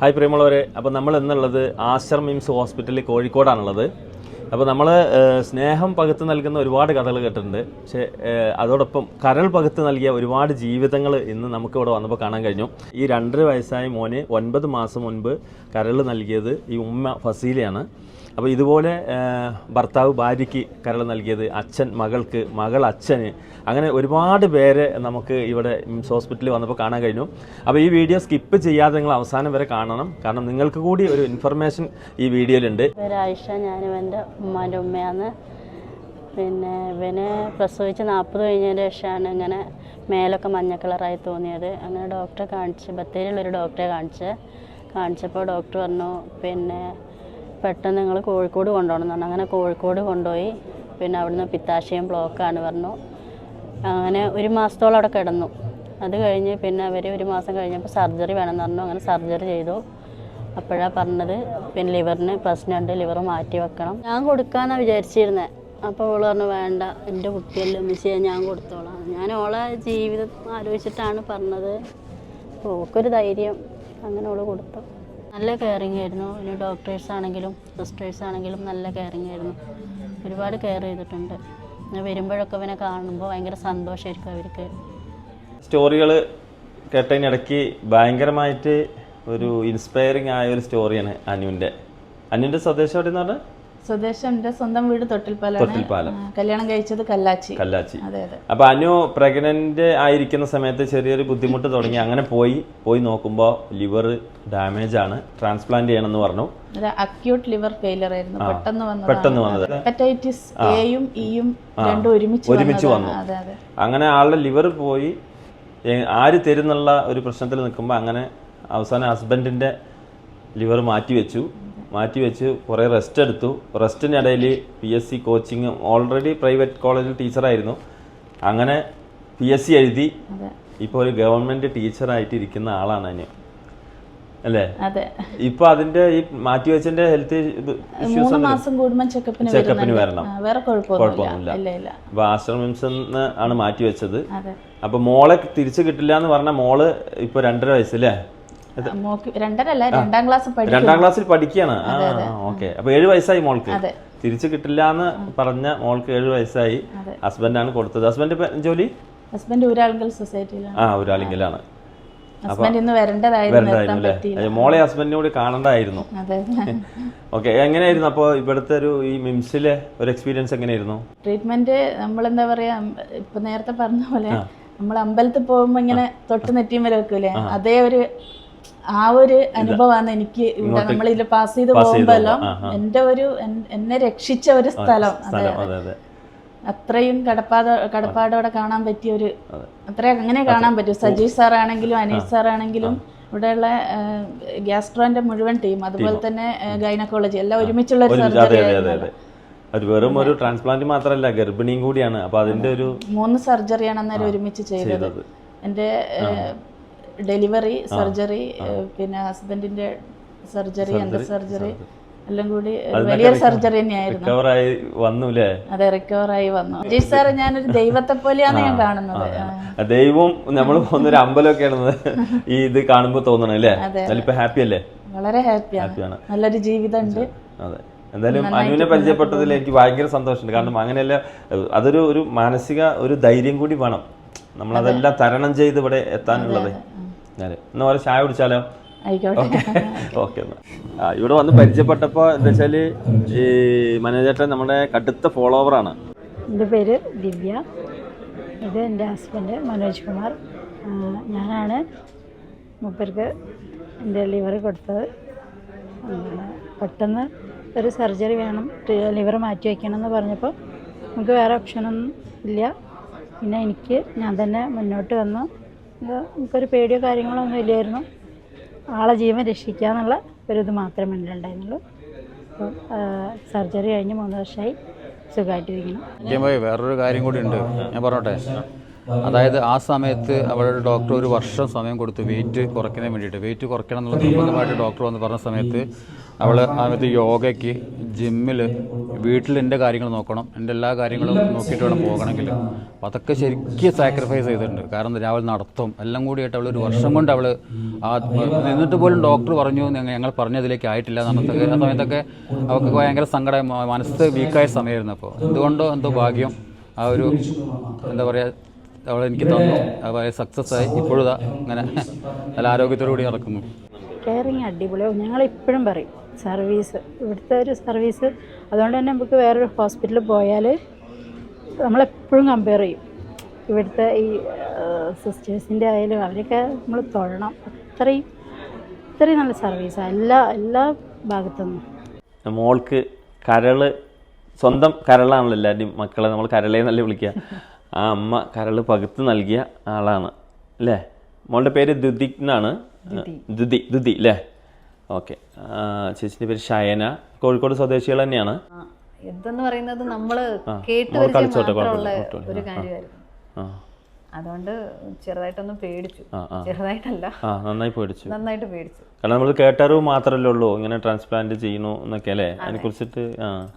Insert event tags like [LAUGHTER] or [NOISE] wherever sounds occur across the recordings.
Hi പ്രിയമുള്ളവരെ അപ്പോൾ നമ്മൾ എന്നുള്ളത് ആശ്രം മിംസ് ഹോസ്പിറ്റലിൽ കോഴിക്കോടാണുള്ളത്. അപ്പോൾ നമ്മൾ സ്നേഹം പകുത്ത് നൽകുന്ന ഒരുപാട് കഥകൾ കേട്ടിട്ടുണ്ട്. പക്ഷേ അതോടൊപ്പം കരൾ പകുത്ത് നൽകിയ ഒരുപാട് ജീവിതങ്ങൾ ഇന്ന് നമുക്ക് ഇവിടെ വന്നപ്പോൾ കാണാൻ കഴിഞ്ഞു. ഈ രണ്ടര വയസ്സായ മോന് ഒൻപത് മാസം മുൻപ് കരൾ നൽകിയത് ഈ ഉമ്മ ഫസീലയാണ്. അപ്പോൾ ഇതുപോലെ ഭർത്താവ് ഭാര്യയ്ക്ക് കരൾ നൽകിയത് അച്ഛൻ മകൾക്ക് മകൾ അച്ഛന് അങ്ങനെ ഒരുപാട് പേരെ നമുക്ക് ഇവിടെ മിംസ് ഹോസ്പിറ്റലിൽ വന്നപ്പോൾ കാണാൻ കഴിഞ്ഞു. അപ്പോൾ ഈ വീഡിയോ സ്കിപ്പ് ചെയ്യാതെ നിങ്ങൾ അവസാനം വരെ കാണണം. കാരണം നിങ്ങൾക്ക് കൂടി ഒരു ഇൻഫർമേഷൻ ഈ വീഡിയോയിലുണ്ട്. ഒരാഴ്ച ഞാനും എന്റെ ഉമ്മാന്റെ ഉമ്മയാണ്. പിന്നെ ഇവനെ പ്രസവിച്ച് നാൽപ്പത് കഴിഞ്ഞതിന് ശേഷമാണ് ഇങ്ങനെ മേലൊക്കെ മഞ്ഞ കളറായി തോന്നിയത്. അങ്ങനെ ഡോക്ടറെ കാണിച്ച് ബത്തേരിയുള്ളൊരു ഡോക്ടറെ കാണിച്ച്. കാണിച്ചപ്പോൾ ഡോക്ടർ പറഞ്ഞു പിന്നെ പെട്ടെന്ന് നിങ്ങൾ കോഴിക്കോട് കൊണ്ടുപോകണം പറഞ്ഞു. അങ്ങനെ കോഴിക്കോട് കൊണ്ടുപോയി. പിന്നെ അവിടുന്ന് പിത്താശയം ബ്ലോക്കാണ് പറഞ്ഞു. അങ്ങനെ ഒരു മാസത്തോളം അവിടെ കിടന്നു. അത് കഴിഞ്ഞ് പിന്നെ അവർ ഒരു മാസം കഴിഞ്ഞപ്പോൾ സർജറി വേണമെന്ന് പറഞ്ഞു. അങ്ങനെ സർജറി ചെയ്തു. അപ്പോഴാണ് പറഞ്ഞത് പിന്നെ ലിവറിന് പ്രശ്നമുണ്ട് ലിവർ മാറ്റി വെക്കണം. ഞാൻ കൊടുക്കാമെന്നാണ് വിചാരിച്ചിരുന്നത് അപ്പോൾ അവൾ പറഞ്ഞു വേണ്ട എന്റെ കുട്ടിയല്ലേ ഉമ്മച്ചിയെ ഞാൻ കൊടുത്തോളാം. ഞാൻ ഓളെ ജീവിതം ആലോചിച്ചിട്ടാണ് പറഞ്ഞത്. ഓൾക്കൊരു ധൈര്യം. അങ്ങനെ അവൾ കൊടുത്തു. നല്ല കെയറിങ് ആയിരുന്നു. പിന്നെ ഡോക്ടേഴ്സ് ആണെങ്കിലും സിസ്റ്റേഴ്സ് ആണെങ്കിലും നല്ല കെയറിങ് ആയിരുന്നു. ഒരുപാട് കെയർ ചെയ്തിട്ടുണ്ട്. പിന്നെ വരുമ്പോഴൊക്കെ ഇവനെ കാണുമ്പോൾ ഭയങ്കര സന്തോഷമായിരിക്കും അവർക്ക്. സ്റ്റോറികൾ കേട്ടതിനിടയ്ക്ക് ഭയങ്കരമായിട്ട് ഒരു ഇൻസ്പയറിംഗ് ആയ ഒരു സ്റ്റോറിയാണ് അനുവിന്റെ. അനുവിന്റെ സ്വദേശം എവിടെ നിന്ന് പറഞ്ഞാൽ സ്വദേശം എന്റെ സ്വന്തം വീട് തൊട്ടിൽപ്പാലം കല്യാണം കഴിച്ചത് കല്ലാച്ചി. കല്ലാച്ചി. അപ്പൊ അനു പ്രഗ്നന്റ് ആയിരിക്കുന്ന സമയത്ത് ചെറിയൊരു ബുദ്ധിമുട്ട് തുടങ്ങി. അങ്ങനെ പോയി പോയി നോക്കുമ്പോൾ ലിവർ ഡാമേജ് ആണ്. ട്രാൻസ്പ്ലാന്റ് ചെയ്യണമെന്ന് പറഞ്ഞു. അത് അക്യൂട്ട് ലിവർ ഫെയിലർ ആയിരുന്നു. പെട്ടെന്ന് വന്നത് പെട്ടെന്ന് വന്നത്. ഹെപ്പറ്റൈറ്റിസ് എയും ഇയും രണ്ടും ഒരുമിച്ച് ഒരുമിച്ച് വന്നു. അങ്ങനെ ആളുടെ ലിവർ പോയി. ആര് തരുന്നുള്ള ഒരു പ്രശ്നത്തിൽ നിൽക്കുമ്പോൾ അങ്ങനെ അവസാനം ഹസ്ബൻഡിന്റെ ലിവർ മാറ്റി വെച്ചു മാറ്റി വെച്ച് കുറേ റെസ്റ്റ് എടുത്തു. റെസ്റ്റിനിടയിൽ P S C coaching already private കോളേജിൽ ടീച്ചറായിരുന്നു അങ്ങനെ പി എസ് സി എഴുതി. ഇപ്പോൾ ഒരു ഗവൺമെന്റ് ടീച്ചറായിട്ട് ഇരിക്കുന്ന ആളാണ് അതിന് അല്ലേ? ഇപ്പൊ അതിന്റെ ഈ മാറ്റിവെച്ചതിന്റെ ഹെൽത്ത് മൂന്ന് മാസം കൂടുമ്പോൾ ചെക്കപ്പിന് ചെക്കപ്പിന് വരണം. വേറെ കുഴപ്പമൊന്നുമില്ല. അപ്പൊ ആശ്രമിംസെന്ന് ആണ് മാറ്റിവെച്ചത്. അപ്പൊ മോളെ തിരിച്ചു കിട്ടില്ല എന്ന് പറഞ്ഞ മോൾ ഇപ്പൊ രണ്ടര വയസ്സല്ലേ രണ്ടാം ക്ലാസ്സിൽ പഠിക്കുകയാണ്. ആ ഓക്കെ. അപ്പൊ ഏഴ് വയസ്സായി മോൾക്ക്. തിരിച്ചു കിട്ടില്ല എന്ന് പറഞ്ഞ മോൾക്ക് ഏഴ് വയസ്സായി. ഹസ്ബൻഡാണ് കൊടുത്തത്. ഹസ്ബൻഡ് ജോലി? ഹസ്ബൻഡ് ഊരാളുങ്കൽ സൊസൈറ്റിയിലാണ്. ആ മോളെ ഹസ്ബൻഡിനോട് കാണണ്ടായിരുന്നു. [LAUGHS] ഓക്കെ എങ്ങനെയായിരുന്നു അപ്പോൾ ഇവിടുത്തെ ഒരു ഈ മിംസിലെ ഒരു എക്സ്പീരിയൻസ് എങ്ങനെയായിരുന്നു? ട്രീറ്റ്മെന്റ് നമ്മൾ എന്താ പറയാ ഇപ്പൊ നേരത്തെ പറഞ്ഞ പോലെ നമ്മൾ അമ്പലത്തിൽ പോകുമ്പോ ഇങ്ങനെ തൊട്ട് നെറ്റിയും വരെ വെക്കൂലേ? അതേ ഒരു ആ ഒരു അനുഭവമാണ് എനിക്ക് ഇവിടെ നമ്മളിതിൽ പാസ് ചെയ്ത് പോകുമ്പോഴല്ലോ എന്റെ ഒരു എന്നെ രക്ഷിച്ച ഒരു സ്ഥലം. അതെ അതെ അതെ. അത്രയും കടപ്പാട കടപ്പാടോടെ കാണാൻ പറ്റിയ ഒരു അത്രയും അങ്ങനെ കാണാൻ പറ്റും സജീവ് സാർ ആണെങ്കിലും അനീഷ് സാർ ആണെങ്കിലും ഇവിടെയുള്ള ഗ്യാസ്ട്രോന്റെ മുഴുവൻ ടീം അതുപോലെ തന്നെ ഗൈനക്കോളജി എല്ലാം ഒരുമിച്ചുള്ള ഒരു സർജറി അതെ വെറും ഒരു ട്രാൻസ്പ്ലാന്റ് മാത്രമല്ല ഗർഭിണിയും കൂടിയാണ്. അപ്പൊ അതിന്റെ ഒരു മൂന്ന് സർജറിയാണ് അന്നേരം ഒരുമിച്ച് ചെയ്തത്. ചെയ്തത്. എന്റെ ഡെലിവറി സർജറി പിന്നെ ഹസ്ബൻഡിന്റെ സർജറി എന്റെ സർജറി. എല്ലാം കൂടി വലിയ വലിയൊരു സർജറി തന്നെയായിരുന്നു. അതെ റിക്കവർ ആയി വന്നു. അജയ് സാർ ഞാനൊരു ദൈവത്തെ പോലെയാണ് ഞാൻ കാണുന്നത്. ദൈവം നമ്മൾ പോകുന്നൊരു അമ്പലമൊക്കെയാണ് ഈ ഇത് കാണുമ്പോൾ തോന്നണം അല്ലേ? ഹാപ്പി അല്ലേ വളരെ ഹാപ്പിയാണ്. നല്ലൊരു ജീവിതമുണ്ട്. അതെ. എന്തായാലും അനുവിനെ പരിചയപ്പെട്ടതിൽ എനിക്ക് ഭയങ്കര സന്തോഷമുണ്ട്. കാരണം അങ്ങനെയല്ല അതൊരു ഒരു മാനസിക ഒരു ധൈര്യം കൂടി വേണം. നമ്മളതെല്ലാം തരണം ചെയ്ത് ഇവിടെ എത്താനുള്ളത്. അതെ എന്നാ പോലെ ചായ കുടിച്ചാലോ? ഓക്കെ. ആ, ഇവിടെ വന്ന് പരിചയപ്പെട്ടപ്പോൾ എന്താ വെച്ചാൽ ഈ മനോജേട്ടൻ നമ്മുടെ കടുത്ത ആണ്. എന്റെ പേര് ദിവ്യ. ഇത് എന്റെ ഹസ്ബൻഡ് മനോജ് കുമാർ. ഞാനാണ് മൂപ്പർക്ക് എന്റെ ലിവർ കൊടുത്തത്. പെട്ടെന്ന് ഒരു സർജറി വേണം ലിവർ മാറ്റി വയ്ക്കണം എന്ന് പറഞ്ഞപ്പോൾ നമുക്ക് വേറെ ഓപ്ഷനൊന്നും ഇല്ല. പിന്നെ എനിക്ക് ഞാൻ തന്നെ മുന്നോട്ട് വന്നു. നമുക്കൊരു പേടിയോ കാര്യങ്ങളോ ഒന്നും ഇല്ലായിരുന്നു. ആളെ ജീവൻ രക്ഷിക്കുക എന്നുള്ള ഒരിത് മാത്രമേ ഉണ്ടായിരുന്നുള്ളൂ അപ്പം സർജറി കഴിഞ്ഞ് മൂന്ന് വർഷമായി പോയി വേറൊരു കാര്യം കൂടി ഉണ്ട്. ഞാൻ പറഞ്ഞോട്ടെ? അതായത് ആ സമയത്ത് അവളുടെ ഡോക്ടർ ഒരു വർഷം സമയം കൊടുത്തു വെയിറ്റ് കുറയ്ക്കുന്നതിന് വേണ്ടിയിട്ട്. വെയിറ്റ് കുറയ്ക്കണം എന്നുള്ള നിർബന്ധമായിട്ട് ഡോക്ടർ വന്ന് പറഞ്ഞ സമയത്ത് അവൾ ആ സമയത്ത് യോഗയ്ക്ക് ജിമ്മിൽ വീട്ടിൽ എന്റെ കാര്യങ്ങൾ നോക്കണം. എന്റെ എല്ലാ കാര്യങ്ങളും നോക്കിയിട്ട് വേണം പോകണമെങ്കിൽ. അപ്പം അതൊക്കെ ശരിക്കും സാക്രിഫൈസ് ചെയ്തിട്ടുണ്ട്. കാരണം രാവിലെ നടത്തും. എല്ലാം കൂടിയായിട്ട് അവൾ ഒരു വർഷം കൊണ്ട് അവൾ ആ നിന്നിട്ട് പോലും ഡോക്ടർ പറഞ്ഞു ഞങ്ങൾ പറഞ്ഞതിലേക്ക് ആയിട്ടില്ല. എന്നൊക്കെ ആ സമയത്തൊക്കെ അവൾക്ക് ഭയങ്കര സങ്കടം മനസ്സ് വീക്കായ സമയമായിരുന്നു അപ്പോൾ. എന്തുകൊണ്ടോ എന്തോ ഭാഗ്യം ആ ഒരു എന്താ പറയുക അവൾ എനിക്ക് തന്നു. അപ്പോൾ സക്സസ് ആയി. ഇപ്പോഴും അങ്ങനെ നല്ല ആരോഗ്യത്തോടു കൂടി നടക്കുന്നു. കെയറിങ് അടിപൊളിയാവും ഞങ്ങൾ ഇപ്പോഴും പറയും സർവീസ് ഇവിടുത്തെ ഒരു സർവീസ് അതുകൊണ്ട് തന്നെ നമുക്ക് വേറൊരു ഹോസ്പിറ്റലിൽ പോയാൽ നമ്മളെപ്പോഴും കമ്പയർ ചെയ്യും. ഇവിടുത്തെ ഈ സിസ്റ്റേഴ്സിന്റെ ആയാലും അവരൊക്കെ നമ്മൾ തൊഴണം അത്രയും അത്രയും നല്ല സർവീസാണ് എല്ലാ എല്ലാ ഭാഗത്തുനിന്നും മോൾക്ക് കരൾ സ്വന്തം കരളാണല്ലോ എല്ലാവരുടെയും മക്കളെ. നമ്മൾ കരളേന്നല്ലേ വിളിക്കുക. ആ അമ്മ കരൾ പകുത്ത് നൽകിയ ആളാണ് അല്ലേ? മോളുടെ പേര് ദുതി എന്നാണ്. ദുദി. ദുദി അല്ലേ? ഓക്കെ. ചേച്ചിന്റെ പേര് ഷയന. കോഴിക്കോട് സ്വദേശികൾ തന്നെയാണ്. ആ, പറയുന്നത് നമ്മൾ ആ, കേട്ട് കളിച്ചോട്ടെ, ഒരു. കാര്യമായിരുന്നു. ആ. അതുകൊണ്ട് ചെറുതായിട്ടൊന്ന് പേടിച്ചു. ചെറുതായിട്ടല്ല. നന്നായി പേടിച്ചു. നന്നായിട്ട് പേടിച്ചു. കാരണം നമ്മൾ കേട്ടറിവ് മാത്രമല്ലേ ഉള്ളൂ ഇങ്ങനെ ട്രാൻസ്പ്ലാന്റ് ചെയ്യണു എന്നൊക്കെ അല്ലേ? അതിനെ കുറിച്ചിട്ട്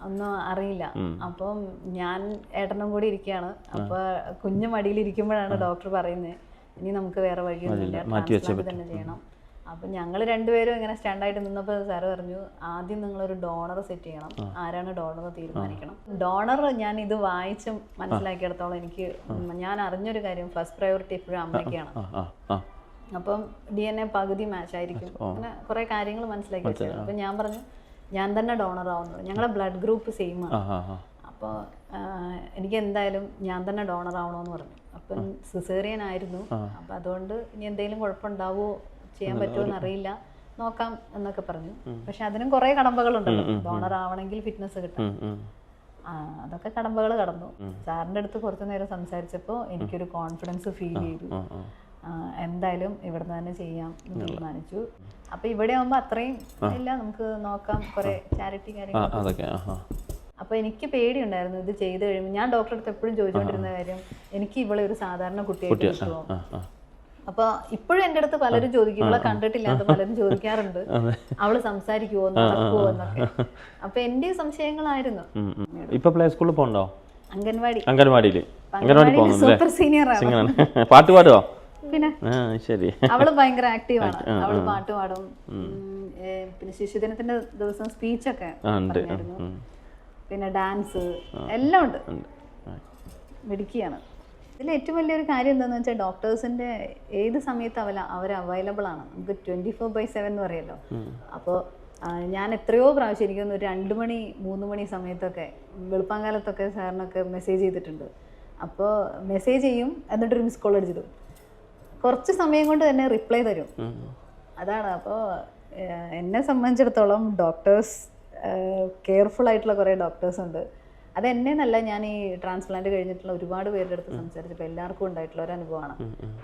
ഒന്നും അറിയില്ല. അപ്പം ഞാൻ ഏട്ടനും കൂടി ഇരിക്കുകയാണ്. അപ്പൊ കുഞ്ഞു മടിയിൽ ഇരിക്കുമ്പോഴാണ് ഡോക്ടർ പറയുന്നത് ഇനി നമുക്ക് വേറെ വഴിയൊന്നുമില്ല തന്നെ ചെയ്യണം. അപ്പൊ ഞങ്ങൾ രണ്ടുപേരും ഇങ്ങനെ സ്റ്റാൻഡായിട്ട് നിന്നപ്പോൾ സാറ് പറഞ്ഞു ആദ്യം നിങ്ങളൊരു ഡോണർ സെറ്റ് ചെയ്യണം. ആരാണ് ഡോണർ തീരുമാനിക്കണം. ഡോണർ ഞാൻ ഇത് വായിച്ച് മനസ്സിലാക്കിയെടുത്തോളം എനിക്ക് ഞാൻ അറിഞ്ഞൊരു കാര്യം ഫസ്റ്റ് പ്രയോറിറ്റി എപ്പോഴും അമ്മയ്ക്കാണ്. അപ്പം ഡി എൻ എ പകുതി മാച്ച് ആയിരിക്കും. അങ്ങനെ കുറെ കാര്യങ്ങൾ മനസ്സിലാക്കി വെച്ചായിരുന്നു അപ്പം ഞാൻ പറഞ്ഞു ഞാൻ തന്നെ ഡോണർ ആവുന്നത് ഞങ്ങളുടെ ബ്ലഡ് ഗ്രൂപ്പ് സെയിം ആണ്. അപ്പോൾ എനിക്ക് എന്തായാലും ഞാൻ തന്നെ ഡോണർ ആവണമെന്ന് പറഞ്ഞു. അപ്പം സിസേറിയൻ ആയിരുന്നു. അപ്പം അതുകൊണ്ട് ഇനി എന്തെങ്കിലും കുഴപ്പമുണ്ടാവോ ചെയ്യാൻ പറ്റുമോ അറിയില്ല നോക്കാം എന്നൊക്കെ പറഞ്ഞു. പക്ഷെ അതിനും കുറേ കടമ്പകളുണ്ടല്ലോ. ഡോണർ ആവണമെങ്കിൽ ഫിറ്റ്നസ്. ആ, അതൊക്കെ കടമ്പകൾ കടന്നു. സാറിന്റെ അടുത്ത് കുറച്ചു നേരം സംസാരിച്ചപ്പോൾ എനിക്കൊരു കോൺഫിഡൻസ് ഫീൽ ചെയ്തു. എന്തായാലും ഇവിടുന്ന് തന്നെ ചെയ്യാം എന്ന് തീരുമാനിച്ചു. അപ്പൊ ഇവിടെ ആവുമ്പോ അത്രയും ഇല്ല. നമുക്ക് നോക്കാം. കുറെ ചാരിറ്റി കാര്യങ്ങൾ അപ്പൊ എനിക്ക് പേടിയുണ്ടായിരുന്നു ഇത് ചെയ്ത് കഴിയുമ്പോൾ ഞാൻ ഡോക്ടറെ അടുത്ത് എപ്പോഴും ചോദിച്ചുകൊണ്ടിരുന്ന കാര്യം എനിക്ക് ഇവളെ ഒരു സാധാരണ കുട്ടിയായിട്ട് കിട്ടുമോ അപ്പൊ ഇപ്പോഴും എന്റെ അടുത്ത് പലരും ചോദിക്കും ഇവളെ കണ്ടിട്ടില്ലാത്ത പലരും ചോദിക്കാറുണ്ട്. [LAUGHS] അവൾ സംസാരിക്കുവോ നടക്കുവോ എന്നൊക്കെ. അപ്പൊ എന്റെ സംശയങ്ങളായിരുന്നു. ഇപ്പൊ പ്ലേ സ്കൂളിൽ പോകണ്ടോ അംഗൻവാടി. അംഗൻവാടിയിൽ അംഗൻവാടി സൂപ്പർ സീനിയർ ആണ്. [LAUGHS] പാട്ട് പാടുവോ? പിന്നെ? ശരി. അവൾ ഭയങ്കര ആക്റ്റീവാണ് [LAUGHS] അവൾ പാട്ട് പാടും. പിന്നെ ശിശുദിനത്തിന്റെ ദിവസം സ്പീച്ചൊക്കെ. പിന്നെ ഡാൻസ് എല്ലാം ഉണ്ട്. മിടുക്കിയാണ്. ഇതിൽ ഏറ്റവും വലിയൊരു കാര്യം എന്താണെന്ന് വെച്ചാൽ ഡോക്ടേഴ്സിന്റെ ഏത് സമയത്ത് അവല അവർ അവൈലബിൾ ആണ്. നമുക്ക് ട്വന്റി ഫോർ ബൈ സെവൻ എന്ന് പറയുമല്ലോ അപ്പോൾ ഞാൻ എത്രയോ പ്രാവശ്യം എനിക്കൊന്ന് ഒരു രണ്ട് മണി മൂന്ന് മണി സമയത്തൊക്കെ വെളുപ്പാങ്കാലത്തൊക്കെ സാറിനൊക്കെ മെസ്സേജ് ചെയ്തിട്ടുണ്ട്. അപ്പോൾ മെസ്സേജ് ചെയ്യും എന്നിട്ടൊരു മിസ് കോൾ അടിച്ചിടും. കുറച്ച് സമയം കൊണ്ട് തന്നെ റിപ്ലൈ തരും. അതാണ്. അപ്പോൾ എന്നെ സംബന്ധിച്ചിടത്തോളം ഡോക്ടേഴ്സ് കെയർഫുൾ ആയിട്ടുള്ള കുറേ ഡോക്ടേഴ്സ് ഉണ്ട്. അത് എന്നെ എന്നല്ല ഞാൻ ഈ ട്രാൻസ്പ്ലാന്റ് കഴിഞ്ഞിട്ടുള്ള ഒരുപാട് പേരുടെ അടുത്ത് സംസാരിച്ചപ്പോൾ എല്ലാവർക്കും ഉണ്ടായിട്ടുള്ള ഒരു അനുഭവമാണ്.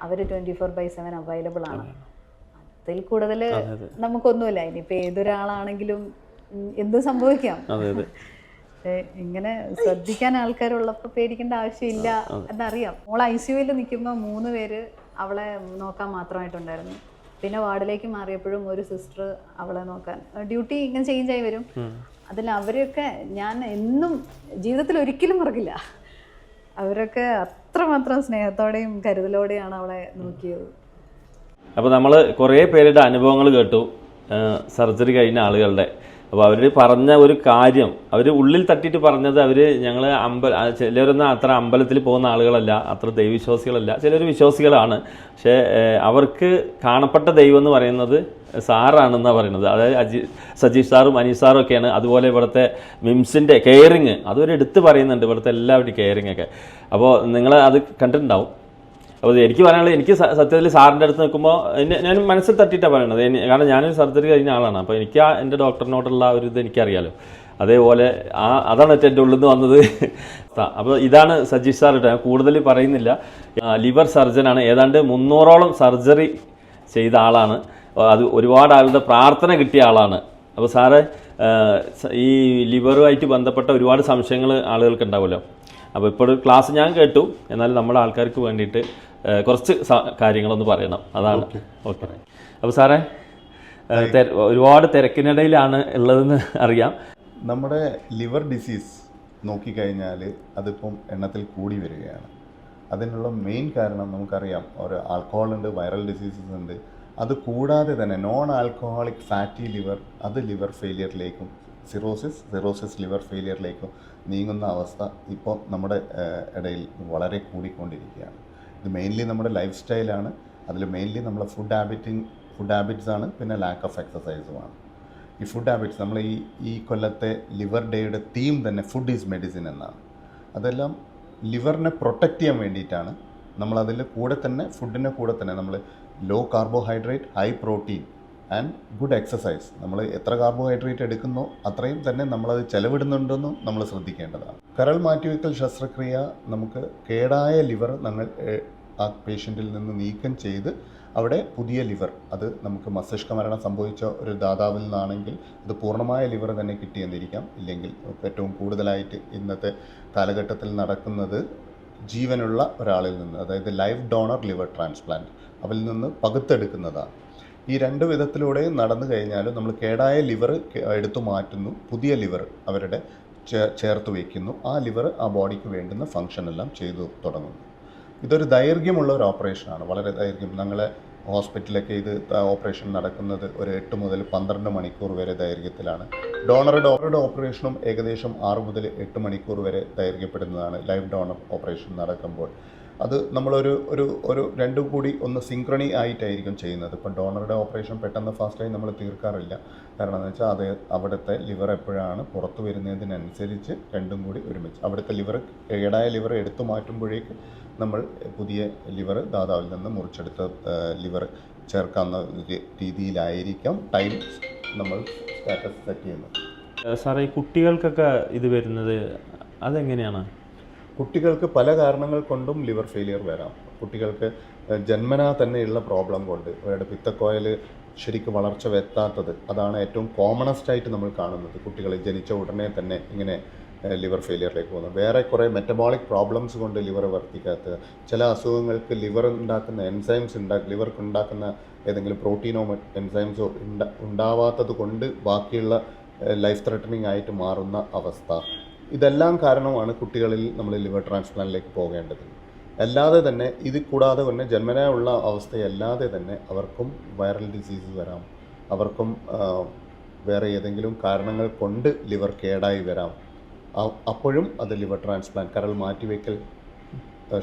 അവർ twenty four by seven available ആണ് അതിൽ കൂടുതൽ നമുക്കൊന്നുമില്ല. ഇനിയിപ്പോൾ ഏതൊരാളാണെങ്കിലും എന്ത് സംഭവിക്കാം? ഇങ്ങനെ ശ്രദ്ധിക്കാൻ ആൾക്കാരുള്ളപ്പോൾ പേടിക്കേണ്ട ആവശ്യമില്ല എന്നറിയാം. മോൾ ഐ സി യുവിൽ നിൽക്കുമ്പോൾ മൂന്ന് പേര് അവളെ നോക്കാൻ മാത്രമായിട്ടുണ്ടായിരുന്നു. പിന്നെ വാർഡിലേക്ക് മാറിയപ്പോഴും ഒരു സിസ്റ്റർ അവളെ നോക്കാൻ. ഡ്യൂട്ടി ഇങ്ങനെ ചേഞ്ച് ആയി വരും. അതിൽ അവരെയൊക്കെ ഞാൻ എന്നും ജീവിതത്തിൽ ഒരിക്കലും മറക്കില്ല. അവരൊക്കെ അത്രമാത്രം സ്നേഹത്തോടെയും കരുതലോടെയാണ് അവളെ നോക്കിയത്. അപ്പോൾ നമ്മൾ കുറേ പേരുടെ അനുഭവങ്ങൾ കേട്ടു. സർജറി കഴിഞ്ഞ ആളുകളുടെ അപ്പോൾ അവർ പറഞ്ഞ ഒരു കാര്യം അവർ ഉള്ളിൽ തട്ടിയിട്ട് പറഞ്ഞത് അവർ ഞങ്ങൾ അമ്പ ചിലരൊന്നും അത്ര അമ്പലത്തിൽ പോകുന്ന ആളുകളല്ല അത്ര ദൈവവിശ്വാസികളല്ല. ചിലർ വിശ്വാസികളാണ്. പക്ഷേ അവർക്ക് കാണപ്പെട്ട ദൈവം എന്ന് പറയുന്നത് സാറാണെന്നാണ് പറയുന്നത്. അതായത് അജി സജീഷ് സാറും അനീഷ് സാറും ഒക്കെയാണ്. അതുപോലെ ഇവിടുത്തെ മിംസിന്റെ കെയറിങ് അതൊരു എടുത്ത് പറയുന്നുണ്ട് ഇവിടുത്തെ എല്ലാവരുടെയും കെയറിങ് ഒക്കെ. അപ്പോൾ നിങ്ങൾ അത് കണ്ടിട്ടുണ്ടാവും. അപ്പോൾ എനിക്ക് പറയാനുള്ളത് എനിക്ക് സത്യത്തിൽ സാറിന്റെ അടുത്ത് നിൽക്കുമ്പോൾ ഞാൻ മനസ്സിൽ തട്ടിയിട്ടാണ് പറയണത്. കാരണം ഞാനൊരു സർജറി കഴിഞ്ഞ ആളാണ്. അപ്പോൾ എനിക്ക് ആ എന്റെ ഡോക്ടറിനോടുള്ള ഒരു ഇത് എനിക്കറിയാലോ. അതേപോലെ ആ അതാണ് എന്റെ ഉള്ളിൽ നിന്ന് വന്നത്. അപ്പോൾ ഇതാണ് സജീഷ് സാർ കേട്ടോ ഞാൻ കൂടുതൽ പറയുന്നില്ല. ലിവർ സർജനാണ്. ഏതാണ്ട് മുന്നൂറോളം സർജറി ചെയ്ത ആളാണ്. അത് ഒരുപാട് ആളുടെ പ്രാർത്ഥന കിട്ടിയ ആളാണ്. അപ്പോൾ സാറ് ഈ ലിവറുമായിട്ട് ബന്ധപ്പെട്ട ഒരുപാട് സംശയങ്ങൾ ആളുകൾക്ക് ഉണ്ടാവുമല്ലോ. അപ്പോൾ ഇപ്പോൾ ക്ലാസ് ഞാൻ കേട്ടു. എന്നാൽ നമ്മുടെ ആൾക്കാർക്ക് വേണ്ടിയിട്ട് കുറച്ച് കാര്യങ്ങളൊന്ന് പറയണം. അതാണ്. ഓക്കെ. അപ്പോൾ സാറേ ഒരുപാട് തിരക്കിനിടയിലാണ് ഉള്ളതെന്ന് അറിയാം. നമ്മുടെ ലിവർ ഡിസീസ് നോക്കിക്കഴിഞ്ഞാൽ അതിപ്പം എണ്ണത്തിൽ കൂടി വരികയാണ്. അതിനുള്ള മെയിൻ കാരണം നമുക്കറിയാം ഒരു ആൽക്കഹോൾ ഉണ്ട് വൈറൽ ഡിസീസസ് ഉണ്ട്. അത് കൂടാതെ തന്നെ നോൺ ആൽക്കഹോളിക് ഫാറ്റി ലിവർ അത് ലിവർ ഫെയിലിയറിലേക്കും സിറോസിസ് സിറോസിസ് ലിവർ ഫെയിലിയറിലേക്കും നീങ്ങുന്ന അവസ്ഥ ഇപ്പോൾ നമ്മുടെ ഇടയിൽ വളരെ കൂടിക്കൊണ്ടിരിക്കുകയാണ്. ഇത് മെയിൻലി നമ്മുടെ ലൈഫ് സ്റ്റൈലാണ് അതിൽ മെയിൻലി നമ്മളെ ഫുഡ് ഹാബിറ്റിങ് ഫുഡ് ഹാബിറ്റ്സ് ആണ്. പിന്നെ ലാക്ക് ഓഫ് എക്സസൈസുമാണ് ഈ ഫുഡ് ഹാബിറ്റ്സ് നമ്മൾ ഈ ഈ കൊല്ലത്തെ ലിവർ ഡേയുടെ തീം തന്നെ ഫുഡ് ഈസ് മെഡിസിൻ എന്നാണ്. അതെല്ലാം ലിവറിനെ പ്രൊട്ടക്റ്റ് ചെയ്യാൻ വേണ്ടിയിട്ടാണ് നമ്മളതിൽ കൂടെ തന്നെ ഫുഡിന്റെ കൂടെ തന്നെ നമ്മൾ low carbohydrate high protein and good exercise. നമ്മൾ എത്ര കാർബോഹൈഡ്രേറ്റ് എടുക്കുന്നു അത്രയും തന്നെ നമ്മളത് ചെലവിടുന്നുണ്ടെന്നും നമ്മൾ ശ്രദ്ധിക്കേണ്ടതാണ്. കരൾ മാറ്റിവെക്കൽ ശസ്ത്രക്രിയ നമുക്ക് കേടായ ലിവർ നമ്മൾ ആ പേഷ്യന്റിൽ നിന്ന് നീക്കം ചെയ്ത് അവിടെ പുതിയ ലിവർ അത് നമുക്ക് മസ്തിഷ്ക മരണം സംഭവിച്ച ഒരു ദാതാവിൽ നിന്നാണെങ്കിൽ അത് പൂർണമായ ലിവർ തന്നെ കിട്ടിയെന്നിരിക്കാം. ഇല്ലെങ്കിൽ ഏറ്റവും കൂടുതലായിട്ട് ഇന്നത്തെ കാലഘട്ടത്തിൽ നടക്കുന്നത് ജീവനുള്ള ഒരാളിൽ നിന്ന് അതായത് ലൈഫ് ഡോണർ ലിവർ ട്രാൻസ്പ്ലാന്റ് അവരിൽ നിന്ന് പകുത്തെടുക്കുന്നതാണ്. ഈ രണ്ട് വിധത്തിലൂടെയും നടന്നു കഴിഞ്ഞാലും നമ്മൾ കേടായ ലിവർ എടുത്തു മാറ്റുന്നു. പുതിയ ലിവർ അവരുടെ ചേർത്ത് വയ്ക്കുന്നു. ആ ലിവർ ആ ബോഡിക്ക് വേണ്ടുന്ന ഫങ്ഷൻ എല്ലാം ചെയ്തു തുടങ്ങുന്നു. ഇതൊരു ദൈർഘ്യമുള്ള ഒരു ഓപ്പറേഷനാണ് വളരെ ദൈർഘ്യം. ഞങ്ങളെ ഹോസ്പിറ്റലൊക്കെ ഇത് ഓപ്പറേഷൻ നടക്കുന്നത് ഒരു എട്ട് മുതൽ പന്ത്രണ്ട് മണിക്കൂർ വരെ ദൈർഘ്യത്തിലാണ്. ഡോണർ ഡോണറുടെ ഓപ്പറേഷനും ഏകദേശം ആറ് മുതൽ എട്ട് മണിക്കൂർ വരെ ദൈർഘ്യപ്പെടുന്നതാണ്. ലൈവ് ഡോണർ ഓപ്പറേഷൻ നടക്കുമ്പോൾ. അത് നമ്മളൊരു ഒരു ഒരു രണ്ടും കൂടി ഒന്ന് സിങ്ക്രണി ആയിട്ടായിരിക്കും ചെയ്യുന്നത്. ഇപ്പം ഡോണറുടെ ഓപ്പറേഷൻ പെട്ടെന്ന് ഫാസ്റ്റായി നമ്മൾ തീർക്കാറില്ല. കാരണം എന്ന് വെച്ചാൽ അത് അവിടുത്തെ ലിവർ എപ്പോഴാണ് പുറത്തു വരുന്നതിനനുസരിച്ച് രണ്ടും കൂടി ഒരുമിച്ച്. അവിടുത്തെ ലിവർ കേടായ ലിവർ എടുത്തു മാറ്റുമ്പോഴേക്ക് നമ്മൾ പുതിയ ലിവർ ദാതാവിൽ നിന്ന് മുറിച്ചെടുത്ത ലിവർ ചേർക്കാവുന്ന രീതിയിലായിരിക്കും ടൈം നമ്മൾ സ്റ്റാറ്റസ് സെറ്റ് ചെയ്യുന്നത്. സാറേ കുട്ടികൾക്കൊക്കെ ഇത് വരുന്നത് അതെങ്ങനെയാണ്? കുട്ടികൾക്ക് പല കാരണങ്ങൾ കൊണ്ടും ലിവർ ഫെയിലിയർ വരാം. കുട്ടികൾക്ക് ജന്മനാ തന്നെയുള്ള പ്രോബ്ലം കൊണ്ട് അവരുടെ പിത്തക്കോയൽ ശരിക്കും വളർച്ച വെത്താത്തത് അതാണ് ഏറ്റവും കോമണസ്റ്റ് ആയിട്ട് നമ്മൾ കാണുന്നത്. കുട്ടികൾ ജനിച്ച ഉടനെ തന്നെ ഇങ്ങനെ ലിവർ ഫെയിലിയറിലേക്ക് പോകുന്നത് വേറെ കുറേ മെറ്റബോളിക് പ്രോബ്ലംസ് കൊണ്ട് ലിവർ വർത്തിക്കാത്തത് ചില അസുഖങ്ങൾക്ക് ലിവർ ഉണ്ടാക്കുന്ന എൻസൈംസ് ഉണ്ടാ ലിവർക്ക് ഉണ്ടാക്കുന്ന ഏതെങ്കിലും പ്രോട്ടീനോ എൻസൈംസോ ഉണ്ടാ ഉണ്ടാവാത്തത് കൊണ്ട് ബാക്കിയുള്ള ലൈഫ് ത്രെട്ടനിങ് ആയിട്ട് മാറുന്ന അവസ്ഥ. ഇതെല്ലാം കാരണമാണ് കുട്ടികളിൽ നമ്മൾ ലിവർ ട്രാൻസ്പ്ലാന്റിലേക്ക് പോകേണ്ടത്. അല്ലാതെ തന്നെ ഇത് കൂടാതെ തന്നെ ജന്മനാ ഉള്ള അവസ്ഥയല്ലാതെ തന്നെ അവർക്കും വൈറൽ ഡിസീസ് വരാം. അവർക്കും വേറെ ഏതെങ്കിലും കാരണങ്ങൾ കൊണ്ട് ലിവർ കേടായി വരാം. അപ്പോഴും അത് ലിവർ ട്രാൻസ്പ്ലാന്റ് കരൾ മാറ്റിവെക്കൽ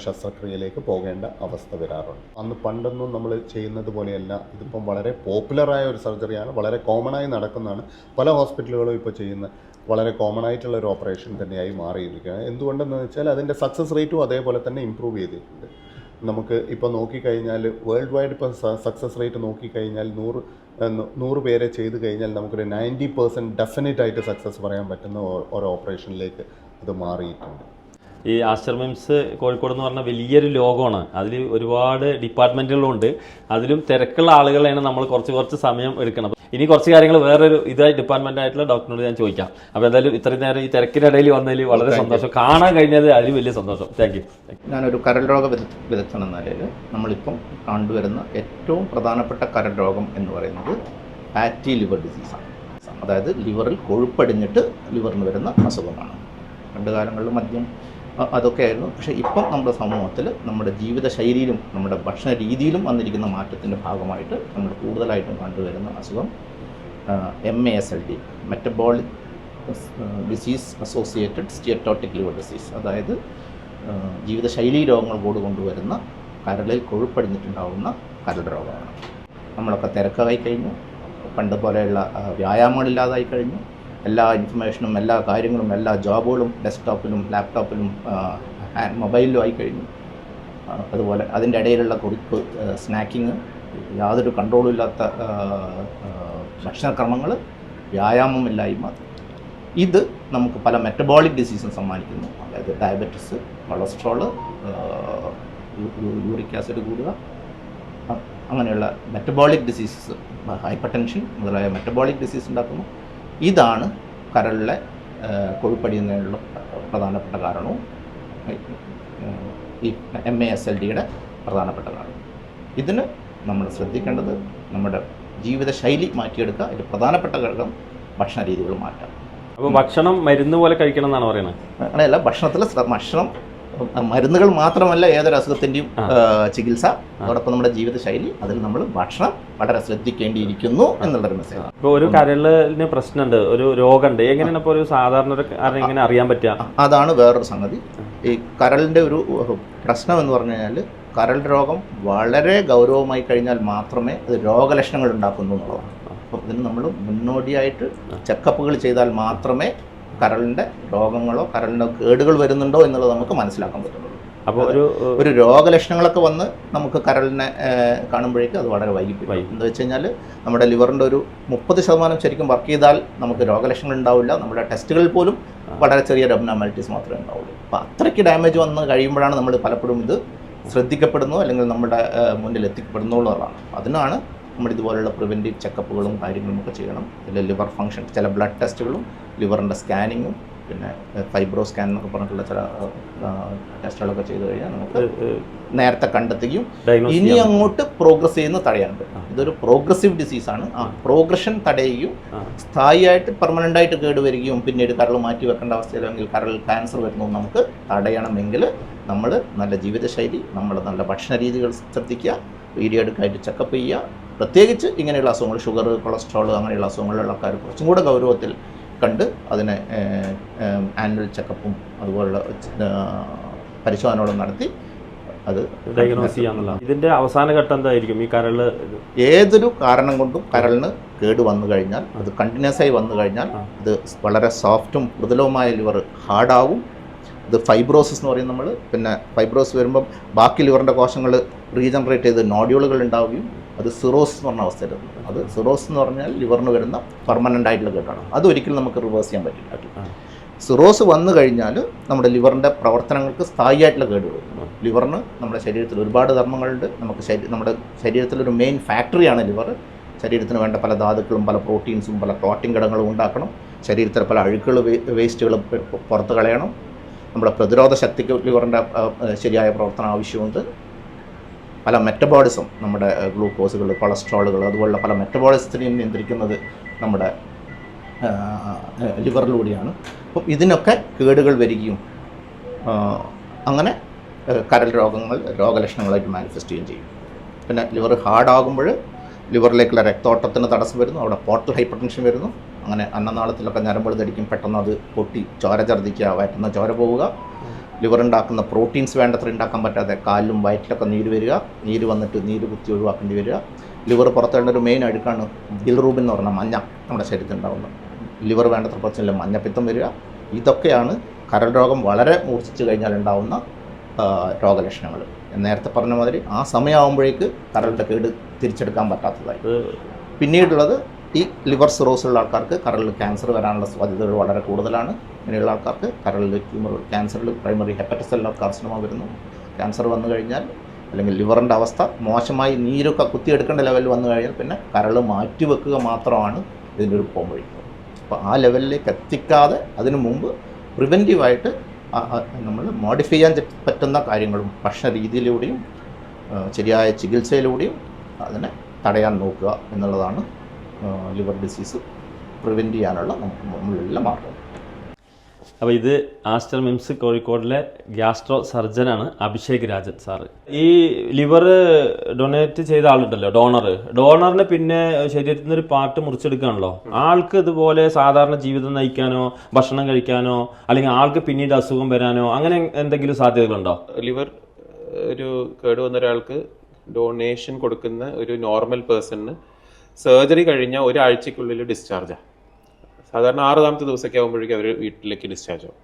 ശസ്ത്രക്രിയയിലേക്ക് പോകേണ്ട അവസ്ഥ വരാറുണ്ട്. അന്ന് പണ്ടൊന്നും നമ്മൾ ചെയ്യുന്നത് പോലെയല്ല. ഇതിപ്പം വളരെ പോപ്പുലറായ ഒരു സർജറിയാണ് വളരെ കോമണായി നടക്കുന്നതാണ് പല ഹോസ്പിറ്റലുകളും ഇപ്പോൾ ചെയ്യുന്ന വളരെ കോമൺ ആയിട്ടുള്ള ഒരു ഓപ്പറേഷൻ തന്നെയായി മാറിയിരിക്കുകയാണ്. എന്തുകൊണ്ടെന്ന് വെച്ചാൽ അതിന്റെ സക്സസ് റേറ്റും അതേപോലെ തന്നെ ഇമ്പ്രൂവ് ചെയ്തിട്ടുണ്ട്. നമുക്ക് ഇപ്പോൾ നോക്കിക്കഴിഞ്ഞാൽ വേൾഡ് വൈഡ് ഇപ്പോൾ സക്സസ് റേറ്റ് നോക്കിക്കഴിഞ്ഞാൽ നൂറ് നൂറ് പേരെ ചെയ്ത് കഴിഞ്ഞാൽ നമുക്കൊരു നയന്റി പെർസെന്റ് ഡെഫിനറ്റ് ആയിട്ട് സക്സസ് പറയാൻ പറ്റുന്ന ഒരു ഓപ്പറേഷനിലേക്ക് അത് മാറിയിട്ടുണ്ട്. ഈ ആസ്റ്റർ മിംസ് കോഴിക്കോട് എന്ന് പറഞ്ഞാൽ വലിയൊരു ലോകമാണ്. അതിൽ ഒരുപാട് ഡിപ്പാർട്ട്മെന്റുകളുണ്ട് അതിലും തിരക്കുള്ള ആളുകളെയാണ് നമ്മൾ കുറച്ച് കുറച്ച് സമയം എടുക്കണം ഇനി കുറച്ച് കാര്യങ്ങൾ വേറൊരു ഇതായി ഡിപ്പാർട്ട്മെന്റ് ആയിട്ടുള്ള ഡോക്ടറിനോട് ഞാൻ ചോദിക്കാം. അപ്പോൾ എന്തായാലും ഇത്രയും നേരം ഈ തിരക്കിനിടയിൽ വന്നതിൽ വളരെ സന്തോഷം. കാണാൻ കഴിഞ്ഞത് അതിൽ വലിയ സന്തോഷം. താങ്ക് യു ഞാനൊരു കരൾ രോഗ വിദഗ്- വിദഗ്ധൻ എന്ന നിലയിൽ നമ്മളിപ്പം കണ്ടുവരുന്ന ഏറ്റവും പ്രധാനപ്പെട്ട കരൾ രോഗം എന്ന് പറയുന്നത് ഫാറ്റി ലിവർ ഡിസീസാണ് അതായത് ലിവറിൽ കൊഴുപ്പടിഞ്ഞിട്ട് ലിവറിന് വരുന്ന അസുഖമാണ്. രണ്ടു കാലങ്ങളിൽ മദ്യം അതൊക്കെയായിരുന്നു. പക്ഷേ ഇപ്പം നമ്മുടെ സമൂഹത്തിൽ നമ്മുടെ ജീവിത ശൈലിയിലും നമ്മുടെ ഭക്ഷണ രീതിയിലും വന്നിരിക്കുന്ന മാറ്റത്തിന്റെ ഭാഗമായിട്ട് നമ്മൾ കൂടുതലായിട്ടും കണ്ടുവരുന്ന അസുഖം M A S L D metabolic disease associated steatotic liver disease അതായത് ജീവിതശൈലി രോഗങ്ങൾ കൂടി കൊണ്ടുവരുന്ന കരളിൽ കൊഴുപ്പടിഞ്ഞിട്ടുണ്ടാവുന്ന കരൾ രോഗമാണ്. നമ്മളൊക്കെ തിരക്കായി കഴിഞ്ഞു. പണ്ട് പോലെയുള്ള വ്യായാമങ്ങളില്ലാതായി കഴിഞ്ഞു. എല്ലാ ഇൻഫർമേഷനും എല്ലാ കാര്യങ്ങളും എല്ലാ ജോബുകളും ഡെസ്ക്ടോപ്പിലും ലാപ്ടോപ്പിലും മൊബൈലിലും ആയി കഴിഞ്ഞു അതുപോലെ അതിന്റെ ഇടയിലുള്ള കുറിപ്പ് സ്നാക്കിങ് യാതൊരു കൺട്രോളും ഇല്ലാത്ത ഭക്ഷണക്രമങ്ങൾ വ്യായാമമില്ലായ്മ. ഇത് നമുക്ക് പല മെറ്റബോളിക് ഡിസീസും സമ്മാനിക്കുന്നു. അതായത് ഡയബറ്റിസ് കൊളസ്ട്രോൾ യൂറിക് ആസിഡ് കൂടുക. അങ്ങനെയുള്ള മെറ്റബോളിക് ഡിസീസസ് ഹൈപ്പർ ടെൻഷൻ മുതലായ മെറ്റബോളിക് ഡിസീസ് ഉണ്ടാക്കുന്നു. ഇതാണ് കരളിലെ കൊഴുപ്പടിയുന്നതിനുള്ള പ്രധാനപ്പെട്ട കാരണവും. ഈ എം എ എസ് എൽ ഡിയുടെ പ്രധാനപ്പെട്ട കാരണം. ഇതിന് നമ്മൾ ശ്രദ്ധിക്കേണ്ടത് നമ്മുടെ ജീവിതശൈലി മാറ്റിയെടുക്കുക. ഇതിൽ പ്രധാനപ്പെട്ട ഘടകം ഭക്ഷണ രീതികൾ മാറ്റാം. അപ്പോൾ ഭക്ഷണം മരുന്ന് പോലെ കഴിക്കണം എന്നാണ് പറയുന്നത്? അങ്ങനെയല്ല ഭക്ഷണത്തിൽ ഭക്ഷണം മരുന്നുകൾ മാത്രമല്ല ഏതൊരു അസുഖത്തിന്റെയും ചികിത്സ. അതോടൊപ്പം നമ്മുടെ ജീവിതശൈലി അതിൽ നമ്മൾ ഭക്ഷണം വളരെ ശ്രദ്ധിക്കേണ്ടിയിരിക്കുന്നു എന്നുള്ളൊരു മെസ്സേജ് ഇപ്പോൾ ഒരു കരളിന് പ്രശ്നമുണ്ട് ഒരു രോഗമുണ്ട്. എങ്ങനെയാണ് ഇപ്പോൾ ഒരു സാധാരണ ഒരു കാരണം എങ്ങനെ അറിയാൻ പറ്റുക? അതാണ് വേറൊരു സംഗതി. ഈ കരളിന്റെ ഒരു പ്രശ്നം എന്ന് പറഞ്ഞു കഴിഞ്ഞാൽ കരൾ രോഗം വളരെ ഗൗരവമായി കഴിഞ്ഞാൽ മാത്രമേ അത് രോഗലക്ഷണങ്ങൾ ഉണ്ടാക്കുന്നു എന്നുള്ളതാണ്. അപ്പം ഇതിന് നമ്മൾ മുന്നോടിയായിട്ട് ചെക്കപ്പുകൾ ചെയ്താൽ മാത്രമേ കരളിന്റെ രോഗങ്ങളോ കരളിന്റെ കേടുകൾ വരുന്നുണ്ടോ എന്നുള്ളത് നമുക്ക് മനസ്സിലാക്കാൻ പറ്റുള്ളൂ അപ്പോൾ ഒരു ഒരു രോഗലക്ഷണങ്ങളൊക്കെ വന്ന് നമുക്ക് കരളിനെ കാണുമ്പോഴേക്കും അത് വളരെ വൈകിപ്പോയി വൈകി. എന്താ വെച്ച് കഴിഞ്ഞാൽ നമ്മുടെ ലിവറിന്റെ ഒരു മുപ്പത് ശതമാനം ശരിക്കും വർക്ക് ചെയ്താൽ നമുക്ക് രോഗലക്ഷണങ്ങൾ ഉണ്ടാവില്ല. നമ്മുടെ ടെസ്റ്റുകളിൽ പോലും വളരെ ചെറിയ അബ്നോമാലിറ്റീസ് മാത്രമേ ഉണ്ടാവുള്ളൂ. അപ്പോൾ അത്രയ്ക്ക് ഡാമേജ് വന്ന് കഴിയുമ്പോഴാണ് നമ്മൾ പലപ്പോഴും ഇത് ശ്രദ്ധിക്കപ്പെടുന്നു അല്ലെങ്കിൽ നമ്മുടെ മുന്നിൽ എത്തിക്കപ്പെടുന്നു എന്നുള്ളതാണ്. അതിനാണ് നമ്മൾ ഇതുപോലുള്ള പ്രിവെന്റീവ് ചെക്കപ്പുകളും കാര്യങ്ങളും ഒക്കെ ചെയ്യണം. ഇതിൽ ലിവർ ഫങ്ഷൻ ചില ബ്ലഡ് ടെസ്റ്റുകളും ലിവറിന്റെ സ്കാനിങ്ങും പിന്നെ ഫൈബ്രോ സ്കാൻ എന്നൊക്കെ പറഞ്ഞിട്ടുള്ള ചില ടെസ്റ്റുകളൊക്കെ ചെയ്തു കഴിഞ്ഞാൽ നമുക്ക് നേരത്തെ കണ്ടെത്തുകയും ഇനി അങ്ങോട്ട് പ്രോഗ്രസ് ചെയ്യുന്ന പറ്റും ഇതൊരു പ്രോഗ്രസീവ് ഡിസീസാണ് ആ പ്രോഗ്രഷൻ തടയുകയും. സ്ഥായിയായിട്ട് പെർമനന്റ് ആയിട്ട് കേടുവരികയും പിന്നീട് കരൾ മാറ്റി വെക്കേണ്ട അവസ്ഥയിൽ അല്ലെങ്കിൽ കരൾ ക്യാൻസർ വരുന്നു നമുക്ക് തടയണമെങ്കിൽ നമ്മൾ നല്ല ജീവിതശൈലി നമ്മൾ നല്ല ഭക്ഷണ രീതികൾ ശ്രദ്ധിക്കുക പീരിയഡിക് ആയിട്ട് ചെക്കപ്പ് ചെയ്യുക പ്രത്യേകിച്ച് ഇങ്ങനെയുള്ള അസുഖങ്ങൾ ഷുഗർ കൊളസ്ട്രോൾ അങ്ങനെയുള്ള അസുഖങ്ങളുള്ള ആൾക്കാർ കുറച്ചും കൂടെ ഗൗരവത്തിൽ കണ്ട് അതിനെ ആനുവൽ ചെക്കപ്പും അതുപോലുള്ള പരിശോധനകളും നടത്തി അത് ഡയഗ്നോസ് ചെയ്യാന്നുള്ള ഇതിന്റെ അവസാന ഘട്ടം എന്തായിരിക്കും ഈ കരൾ ഏതൊരു കാരണം കൊണ്ടും കരളിന് കേട് വന്നു കഴിഞ്ഞാൽ അത് കണ്ടിന്യൂസ് ആയി വന്നു കഴിഞ്ഞാൽ അത് വളരെ സോഫ്റ്റും മൃദുലവുമായ ലിവർ ഹാർഡാവും ഇത് ഫൈബ്രോസിസ് എന്ന് പറയും നമ്മൾ പിന്നെ ഫൈബ്രോസ് വരുമ്പം ബാക്കി ലിവറിന്റെ കോശങ്ങൾ റീജനറേറ്റ് ചെയ്ത് നോഡ്യൂളുകൾ ഉണ്ടാവുകയും അത് സിറോസ് എന്ന് പറഞ്ഞ അവസ്ഥയിലെത്തും അത് സിറോസ് എന്ന് പറഞ്ഞാൽ ലിവറിന് വരുന്ന പെർമനന്റ് ആയിട്ടുള്ള കേട്ടാണ് അത് ഒരിക്കലും നമുക്ക് റിവേഴ്സ് ചെയ്യാൻ പറ്റില്ല സിറോസ് വന്നു കഴിഞ്ഞാൽ നമ്മുടെ ലിവറിന്റെ പ്രവർത്തനങ്ങൾക്ക് സ്ഥായിയായിട്ടുള്ള കേട് വരും. ലിവറിന് നമ്മുടെ ശരീരത്തിൽ ഒരുപാട് ധർമ്മങ്ങളുണ്ട്. നമുക്ക് ശരീ നമ്മുടെ ശരീരത്തിലൊരു മെയിൻ ഫാക്ടറിയാണ് ലിവർ ശരീരത്തിന് വേണ്ട പല ധാതുക്കളും പല പ്രോട്ടീൻസും പല പ്രോട്ടീൻ ഘടകങ്ങളും ഉണ്ടാക്കണം. ശരീരത്തിലെ പല അഴുക്കുകൾ വേസ്റ്റുകൾ പുറത്ത് കളയണം. നമ്മുടെ പ്രതിരോധ ശക്തിക്ക് ലിവറിന്റെ ശരിയായ പ്രവർത്തനം ആവശ്യമുണ്ട്. പല മെറ്റബോളിസം നമ്മുടെ ഗ്ലൂക്കോസുകൾ കൊളസ്ട്രോളുകൾ അതുപോലുള്ള പല മെറ്റബോളിസത്തിനെയും നിയന്ത്രിക്കുന്നത് നമ്മുടെ ലിവറിലൂടെയാണ്. അപ്പം ഇതിനൊക്കെ കേടുകൾ വരികയും അങ്ങനെ കരൽ രോഗങ്ങൾ രോഗലക്ഷണങ്ങളായിട്ട് മാനിഫെസ്റ്റ് ചെയ്യുകയും ചെയ്യും. പിന്നെ ലിവർ ഹാർഡാകുമ്പോൾ ലിവറിലേക്കുള്ള രക്തോട്ടത്തിന് തടസ്സം വരുന്നു അവിടെ പോർട്ടൽ ഹൈപ്പർ ടെൻഷൻ വരുന്നു. അങ്ങനെ അന്നനാളത്തിലൊക്കെ ഞരമ്പ് ധരിക്കും പെട്ടെന്ന് അത് പൊട്ടി ചോര ഛർദ്ദിക്കുക വയറ്റുന്ന ചോര പോവുക. ലിവർ ഉണ്ടാക്കുന്ന പ്രോട്ടീൻസ് വേണ്ടത്ര ഉണ്ടാക്കാൻ പറ്റാതെ കാലിലും വയറ്റിലൊക്കെ നീര് വരിക നീര് വന്നിട്ട് നീര് കുത്തി ഒഴിവാക്കേണ്ടി വരിക. ലിവർ പുറത്തേണ്ട ഒരു മെയിൻ അഴുക്കാണ് ബിൽറൂബിൻ എന്ന് പറഞ്ഞ മഞ്ഞ നമ്മുടെ ശരീരത്തിൽ ഉണ്ടാകുന്നത് ലിവർ വേണ്ടത്ര പ്രശ്നമില്ല മഞ്ഞപ്പിത്തം വരിക. ഇതൊക്കെയാണ് കരൾ രോഗം വളരെ മൂർച്ഛിച്ചു കഴിഞ്ഞാൽ ഉണ്ടാവുന്ന രോഗലക്ഷണങ്ങൾ. നേരത്തെ പറഞ്ഞ മാതിരി ആ സമയമാകുമ്പോഴേക്ക് കരളുടെ കേട് തിരിച്ചെടുക്കാൻ പറ്റാത്തതായി. പിന്നീടുള്ളത് ഈ ലിവർ സിറോസ് ഉള്ള ആൾക്കാർക്ക് കരളിൽ ക്യാൻസർ വരാനുള്ള സാധ്യതകൾ വളരെ കൂടുതലാണ്. ഇങ്ങനെയുള്ള ആൾക്കാർക്ക് കരളിൽ ട്യൂമർ ക്യാൻസറിൽ പ്രൈമറി ഹെപ്പറ്റസ് കാർസിനോമ വരുന്നു. ക്യാൻസർ വന്നു കഴിഞ്ഞാൽ അല്ലെങ്കിൽ ലിവറിന്റെ അവസ്ഥ മോശമായി നീരൊക്കെ കുത്തിയെടുക്കേണ്ട ലെവലിൽ വന്നു കഴിഞ്ഞാൽ പിന്നെ കരൾ മാറ്റിവെക്കുക മാത്രമാണ് ഇതിന്റെ ഒരു പോം വഴി അപ്പോൾ ആ ലെവലിലേക്ക് എത്തിക്കാതെ അതിനു മുമ്പ് പ്രിവെന്റീവായിട്ട് നമ്മൾ മോഡിഫൈ ചെയ്യാൻ പറ്റുന്ന കാര്യങ്ങളും ഭക്ഷണ രീതിയിലൂടെയും ശരിയായ ചികിത്സയിലൂടെയും അതിനെ തടയാൻ നോക്കുക എന്നുള്ളതാണ് ലിവർ ഡിസീസ് പ്രിവെന്റ് ചെയ്യാനുള്ള നമുക്ക് മുമ്പിലുള്ള മാർഗം. അപ്പോൾ ഇത് ആസ്റ്റർ മിംസ് കോഴിക്കോടിലെ ഗ്യാസ്ട്രോ സർജനാണ് അഭിഷേക് രാജൻ സാറ്. ഈ ലിവർ ഡൊണേറ്റ് ചെയ്ത ആളുണ്ടല്ലോ ഡോണർ ഡോണറിന് പിന്നെ ശരീരത്തിൽ നിന്ന് ഒരു പാർട്ട് മുറിച്ചെടുക്കുകയാണല്ലോ ആൾക്ക് ഇതുപോലെ സാധാരണ ജീവിതം നയിക്കാനോ ഭക്ഷണം കഴിക്കാനോ അല്ലെങ്കിൽ ആൾക്ക് പിന്നീട് അസുഖം വരാനോ അങ്ങനെ എന്തെങ്കിലും സാധ്യതകളുണ്ടോ? ലിവർ ഒരു കേട് വന്ന ഒരാൾക്ക് ഡൊണേഷൻ കൊടുക്കുന്ന ഒരു നോർമൽ പേഴ്സണിന് സർജറി കഴിഞ്ഞാൽ ഒരാഴ്ചക്കുള്ളിൽ ഡിസ്ചാർജാണ് സാധാരണ ആറാമത്തെ ദിവസമൊക്കെ ആകുമ്പോഴേക്കും അവർ വീട്ടിലേക്ക് ഡിസ്ചാർജ് ആവും.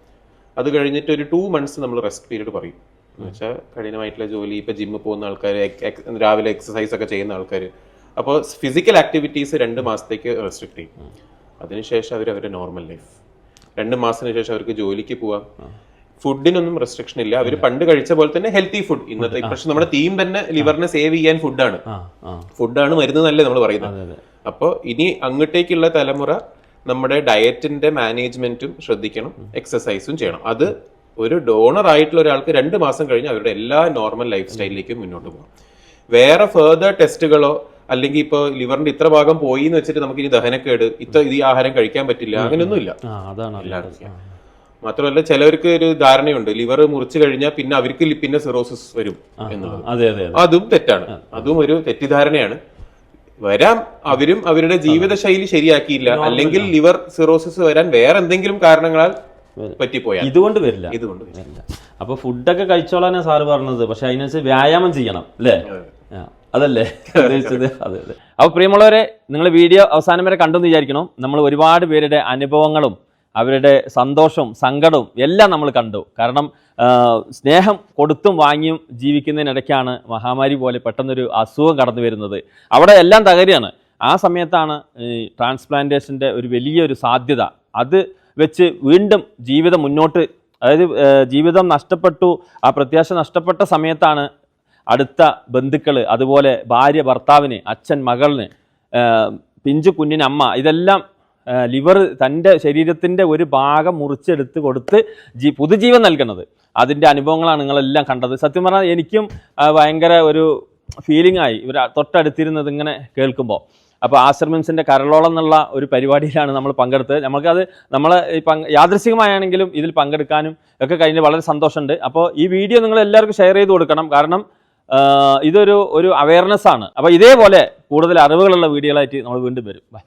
അത് കഴിഞ്ഞിട്ട് ഒരു ടു മന്ത്സ് നമ്മൾ റെസ്റ്റ് പീരീഡ് പറയും. എന്ന് വെച്ചാൽ കഠിനമായിട്ടുള്ള ജോലി ഇപ്പം ജിമ്മിൽ പോകുന്ന ആൾക്കാർ രാവിലെ എക്സസൈസ് ഒക്കെ ചെയ്യുന്ന ആൾക്കാർ അപ്പോൾ ഫിസിക്കൽ ആക്ടിവിറ്റീസ് രണ്ട് മാസത്തേക്ക് റെസ്ട്രിക്ട് ചെയ്യും. അതിനുശേഷം അവർ അവരുടെ നോർമൽ ലൈഫ് രണ്ട് മാസത്തിന് ശേഷം അവർക്ക് ജോലിക്ക് പോവാം. ഫുഡിനൊന്നും റെസ്ട്രിക്ഷൻ ഇല്ല. അവർ പണ്ട് കഴിച്ച പോലെ തന്നെ ഹെൽത്തി ഫുഡ് ഇന്നത്തെ പക്ഷെ നമ്മുടെ തീം തന്നെ ലിവറിനെ സേവ് ചെയ്യാൻ ഫുഡാണ് ഫുഡാണ് മരുന്ന് എന്നല്ലേ നമ്മൾ പറയുന്നത്. അപ്പോൾ ഇനി അങ്ങോട്ടേക്കുള്ള തലമുറ നമ്മുടെ ഡയറ്റിന്റെ മാനേജ്മെന്റും ശ്രദ്ധിക്കണം എക്സസൈസും ചെയ്യണം. അത് ഒരു ഡോണർ ആയിട്ടുള്ള ഒരാൾക്ക് രണ്ട് മാസം കഴിഞ്ഞ് അവരുടെ എല്ലാ നോർമൽ ലൈഫ് സ്റ്റൈലിലേക്കും മുന്നോട്ട് പോകാം. വേറെ ഫെർദർ ടെസ്റ്റുകളോ അല്ലെങ്കിൽ ഇപ്പോൾ ലിവറിന്റെ ഇത്ര ഭാഗം പോയി എന്ന് വെച്ചിട്ട് നമുക്ക് ഇനി ദഹനക്കേട് ഇത്ര ഇത് ഈ ആഹാരം കഴിക്കാൻ പറ്റില്ല അങ്ങനെയൊന്നുമില്ല. അതാണ് എല്ലാവർക്കും. മാത്രമല്ല ചിലവർക്ക് ഒരു ധാരണയുണ്ട്. ലിവർ മുറിച്ചു കഴിഞ്ഞാൽ പിന്നെ അവർക്ക് പിന്നെ സിറോസിസ് വരും എന്നുള്ളത്. അതെ തെറ്റാണ്. അതും ഒരു തെറ്റിദ്ധാരണയാണ്. വരാം അവരും അവരുടെ ജീവിതശൈലി ശരിയാക്കിയില്ല. അല്ലെങ്കിൽ ലിവർ സിറോസിസ് വരാൻ വേറെ എന്തെങ്കിലും കാരണങ്ങളാൽ പറ്റിപ്പോയാൽ. ഇതുകൊണ്ട് വരില്ല. ഇതുകൊണ്ട് വരും. വരില്ല. അപ്പൊ ഫുഡൊക്കെ കഴിച്ചോളാനാണ് സാറ് പറഞ്ഞത്. പക്ഷെ അതിനനുസരിച്ച് വ്യായാമം ചെയ്യണം അല്ലേ? അതല്ലേ? ഉദ്ദേശിച്ചത്? അതെ അതെ. അപ്പൊ പ്രിയമുള്ളവരെ നിങ്ങൾ വീഡിയോ അവസാനം വരെ കണ്ടെന്ന് വിചാരിക്കണം നമ്മൾ ഒരുപാട് പേരുടെ അനുഭവങ്ങളും അവരുടെ സന്തോഷവും സങ്കടവും എല്ലാം നമ്മൾ കണ്ടു. കാരണം സ്നേഹം കൊടുത്തും വാങ്ങിയും ജീവിക്കുന്നതിനിടയ്ക്കാണ് മഹാമാരി പോലെ പെട്ടെന്നൊരു അസുഖം കടന്നു വരുന്നത്. അവിടെ എല്ലാം തകരുകയാണ്. ആ സമയത്താണ് ട്രാൻസ്പ്ലാന്റേഷന്റെ ഒരു വലിയൊരു സാധ്യത. അത് വെച്ച് വീണ്ടും ജീവിതം മുന്നോട്ട് അതായത് ജീവിതം നഷ്ടപ്പെട്ടു ആ പ്രത്യാശ നഷ്ടപ്പെട്ട സമയത്താണ് അടുത്ത ബന്ധുക്കൾ അതുപോലെ ഭാര്യ ഭർത്താവിന് അച്ഛൻ മകളിന് പിഞ്ചു കുഞ്ഞിന് അമ്മ ഇതെല്ലാം ലിവർ തന്റെ ശരീരത്തിന്റെ ഒരു ഭാഗം മുറിച്ചെടുത്ത് കൊടുത്ത് ജീ പുതുജീവൻ നൽകുന്നത്. അതിന്റെ അനുഭവങ്ങളാണ് നിങ്ങളെല്ലാം കണ്ടത്. സത്യം പറഞ്ഞാൽ എനിക്കും ഭയങ്കര ഒരു ഫീലിംഗ് ആയി. ഇവർ തൊട്ടടുത്തിരുന്നത് ഇങ്ങനെ കേൾക്കുമ്പോൾ. അപ്പോൾ ആശ്രമിംസിന്റെ കരളോളം എന്നുള്ള ഒരു പരിപാടിയിലാണ് നമ്മൾ പങ്കെടുത്തത്. നമുക്കത് നമ്മൾ ഈ പങ്ക് യാദൃശികമായാണെങ്കിലും ഇതിൽ പങ്കെടുക്കാനും ഒക്കെ കഴിഞ്ഞ് വളരെ സന്തോഷമുണ്ട്. അപ്പോൾ ഈ വീഡിയോ നിങ്ങൾ എല്ലാവർക്കും ഷെയർ ചെയ്ത് കൊടുക്കണം. കാരണം ഇതൊരു ഒരു അവയർനെസ് ആണ്. അപ്പോൾ ഇതേപോലെ കൂടുതൽ അറിവുകളുള്ള വീഡിയോകളായിട്ട് നമ്മൾ വീണ്ടും വരും. ബൈ